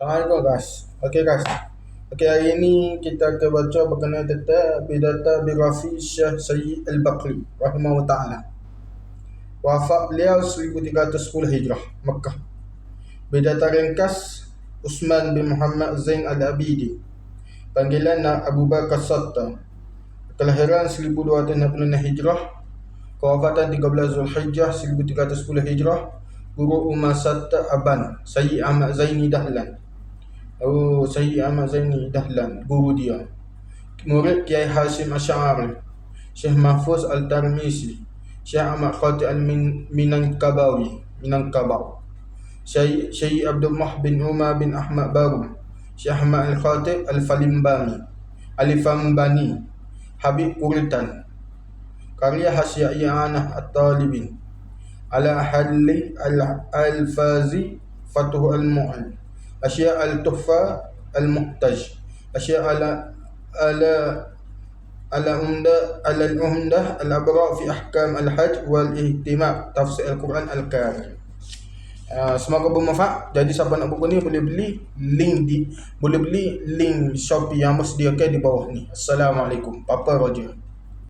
Assalamualaikum guys. Okey guys. Okey hari ini kita akan baca berkenaan tentang bidata biografi Syekh Sayyid Al-Baqri rahimahullah taala. Wafat beliau 1310 Hijrah Mekah. Bidata ringkas Usman bin Muhammad Zain Al-Abidi. Panggilan Abu Bakar Satta. Kelahiran 1266 Hijrah. Kewafatan 13 Zulhijjah 1310 Hijrah. Guru Umar Satta Aban Sayyid Ahmad Zaini Dahlan سيء مزني دهلا بوديا مريك يا هاشم أشعري شيخ محفوظ الترميسي شيخ أما خاطئ من الكباوي من الكباو شيء شيء عبد المح بن عمر بن أحمد بارو شيخ أحمد الخاطئ الفلمباني الفمباني حبيب قرطان قرية حسيائيانة الطالبين على حل الفازي فتح المعين أشياء التحفة al-muqtaj asya ala ala ala umda ala al-umda al-abra fi ahkam al-hajj wal ihtimam tafsir al-Quran al-Karim Uh, semoga bermanfaat. Jadi siapa nak buku ni boleh beli link di boleh beli link Shopee yang bersediakan di bawah ni. Assalamualaikum. Papa Roger.